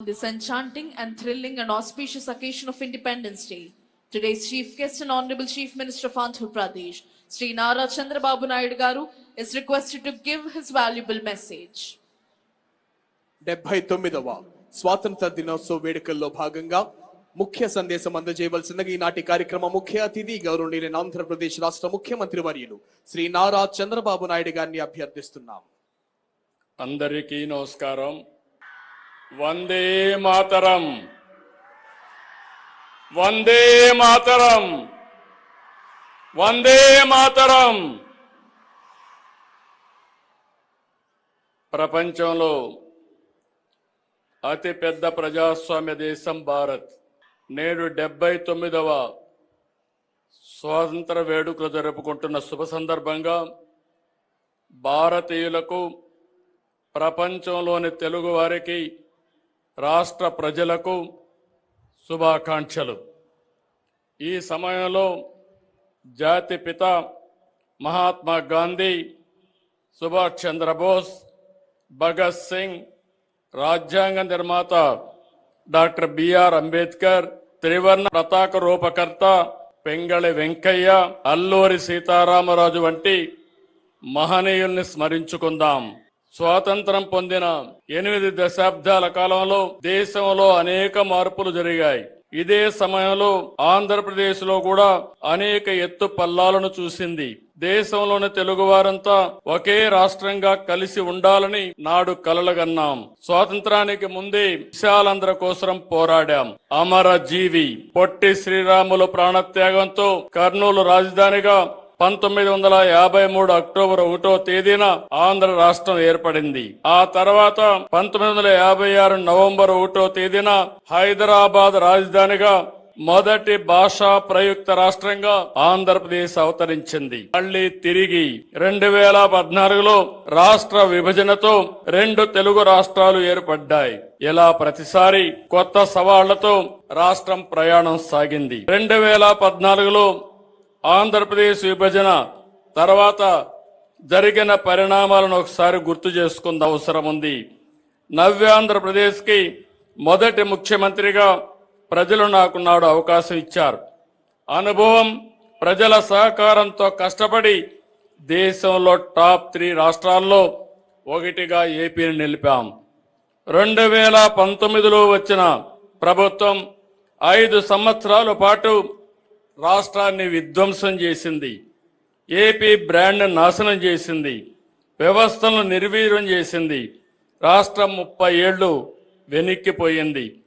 this enchanting and thrilling and auspicious occasion of Independence Day. Today's chief guest and Honorable Chief Minister of Andhra Pradesh, Sri Nara Chandrababu Naidu Garu, is requested to give his valuable message. డెబ్బై తొమ్మిదవ స్వాతంత్ర దినోత్సవ వేడుకల్లో భాగంగా ముఖ్య సందేశం అందజేయవలసిందిగా ఈనాటి కార్యక్రమ ముఖ్య అతిథి గౌరవనీయులైన ఆంధ్రప్రదేశ్ రాష్ట్ర ముఖ్యమంత్రి వర్యులు శ్రీ నారా చంద్రబాబు నాయుడు గారిని అభ్యర్థిస్తున్నాం అందరికీ నమస్కారం వందే మాతరం. వందే మాతరం. వందే మాతరం. ప్రపంచంలో అతిపెద్ద ప్రజాస్వామ్య దేశం భారత్. నేడు డెబ్బై తొమ్మిదవ స్వాతంత్ర వేడుకలు జరుపుకుంటున్న శుభ సందర్భంగా భారతీయులకు ప్రపంచంలోని తెలుగువారికి రాష్ట్ర ప్రజలకు శుభాకాంక్షలు. ఈ సమయంలో జాతి పిత మహాత్మా గాంధీ సుభాష్ చంద్రబోస్ భగత్ సింగ్ రాజ్యాంగ నిర్మాత డాక్టర్ బిఆర్ అంబేద్కర్ త్రివర్ణ పతాక రూపకర్త పెంగళి వెంకయ్య అల్లూరి సీతారామరాజు వంటి మహనీయుల్ని స్మరించుకుందాం. స్వాతంత్రం పొందిన ఎనిమిది దశాబ్దాల కాలంలో దేశంలో అనేక మార్పులు జరిగాయి. ఇదే సమయంలో ఆంధ్రప్రదేశ్లో కూడా అనేక ఎత్తు పల్లాలను చూసింది. దేశంలోని తెలుగువారంతా ఒకే రాష్ట్రంగా కలిసి ఉండాలని నాడు కలలుగన్నాం. స్వాతంత్రానికి ముందే విశాలంధ్ర కోసం పోరాడాం. అమర జీవి పొట్టి శ్రీరాములు ప్రాణత్యాగంతో కర్నూలు రాజధానిగా పంతొమ్మిది వందల యాభై మూడు అక్టోబర్ ఒకటో తేదీన ఆంధ్ర రాష్ట్రం ఏర్పడింది. ఆ తర్వాత పంతొమ్మిది వందల యాభై ఆరు నవంబర్ ఒకటో తేదీన హైదరాబాద్ రాజధానిగా మొదటి భాషా ప్రయుక్త రాష్ట్రంగా ఆంధ్రప్రదేశ్ అవతరించింది. మళ్ళీ తిరిగి రెండు వేల పద్నాలుగులో రాష్ట్ర విభజనతో రెండు తెలుగు రాష్ట్రాలు ఏర్పడ్డాయి. ఇలా ప్రతిసారి కొత్త సవాళ్ళతో రాష్ట్రం ప్రయాణం సాగింది. రెండు వేల పద్నాలుగులో ఆంధ్రప్రదేశ్ విభజన తర్వాత జరిగిన పరిణామాలను ఒకసారి గుర్తు చేసుకున్న అవసరం ఉంది. నవ్యాంధ్రప్రదేశ్కి మొదటి ముఖ్యమంత్రిగా ప్రజలు నాకు నాడు అవకాశం ఇచ్చారు. అనుభవం ప్రజల సహకారంతో కష్టపడి దేశంలో టాప్ త్రీ రాష్ట్రాల్లో ఒకటిగా ఏపీని నిలిపాం. రెండు వేల పంతొమ్మిదిలో వచ్చిన ప్రభుత్వం ఐదు సంవత్సరాల పాటు రాష్ట్రాన్ని విధ్వంసం చేసింది. ఏపీ బ్రాండ్ నాశనం చేసింది. వ్యవస్థలను నిర్వీర్యం చేసింది. రాష్ట్రం ముప్పై ఏళ్ళు వెనక్కిపోయింది.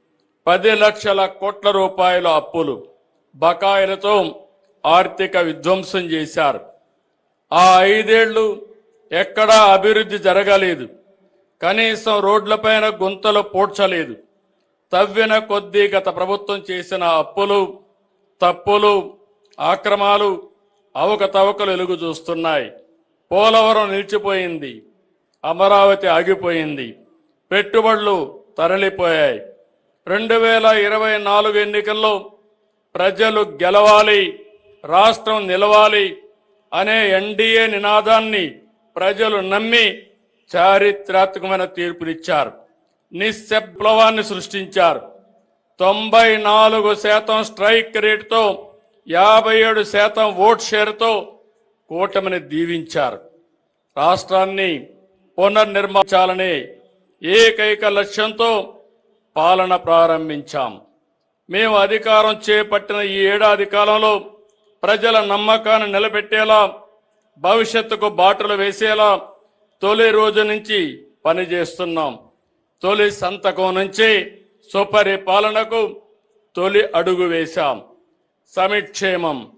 పది లక్షల కోట్ల రూపాయల అప్పులు బకాయిలతో ఆర్థిక విధ్వంసం చేశారు. ఆ ఐదేళ్ళు ఎక్కడా అభివృద్ధి జరగలేదు. కనీసం రోడ్లపైన గుంతలు పూడ్చలేదు. తవ్విన కొద్దీ గత ప్రభుత్వం చేసిన అప్పులు తప్పులు ఆక్రమాలు అవకతవకలు వెలుగు చూస్తున్నాయి. పోలవరం నిలిచిపోయింది. అమరావతి ఆగిపోయింది. పెట్టుబడులు తరలిపోయాయి. రెండు వేల ఇరవై నాలుగు ఎన్నికల్లో ప్రజలు గెలవాలి రాష్ట్రం నిలవాలి అనే ఎన్డీఏ నినాదాన్ని ప్రజలు నమ్మి చారిత్రాత్మకమైన తీర్పునిచ్చారు. నిశ్శబ్లవాన్ని సృష్టించారు. తొంభై నాలుగు శాతం స్ట్రైక్ రేటుతో యాభై ఏడు శాతం ఓట్ షేర్తో కూటమిని దీవించారు. రాష్ట్రాన్ని పునర్నిర్మించాలనే ఏకైక లక్ష్యంతో పాలన ప్రారంభించాం. మేము అధికారం చేపట్టిన ఈ ఏడాది కాలంలో ప్రజల నమ్మకాన్ని నిలబెట్టేలా భవిష్యత్తుకు బాటలు వేసేలా తొలి రోజు నుంచి పనిచేస్తున్నాం. తొలి సంతకం నుంచి సుపరిపాలనకు తొలి అడుగు వేశాం. సమిక్షేమం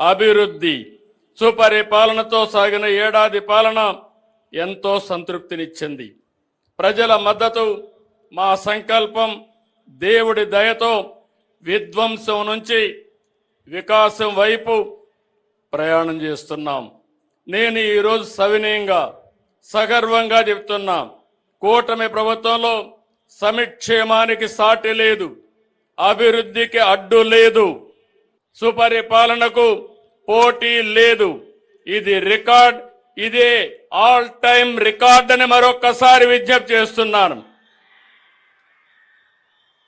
అభివృద్ధి సుపరిపాలనతో సాగిన ఏడాది పాలన ఎంతో సంతృప్తినిచ్చింది. ప్రజల మద్దతు మా సంకల్పం దేవుడి దయతో విధ్వంసం నుంచి వికాసం వైపు ప్రయాణం చేస్తున్నాం. నేను ఈరోజు సవినయంగా సగర్వంగా చెప్తున్నా కూటమి ప్రభుత్వంలో సమిక్షేమానికి సాటి లేదు. అభివృద్ధికి అడ్డు లేదు. సుపరిపాలనకు పోటీ లేదు. ఇది రికార్డ్ ఇదే ఆల్ టైమ్ రికార్డ్ అని మరొక్కసారి విజ్ఞప్తి చేస్తున్నాను.